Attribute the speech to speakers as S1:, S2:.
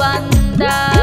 S1: বান্দা।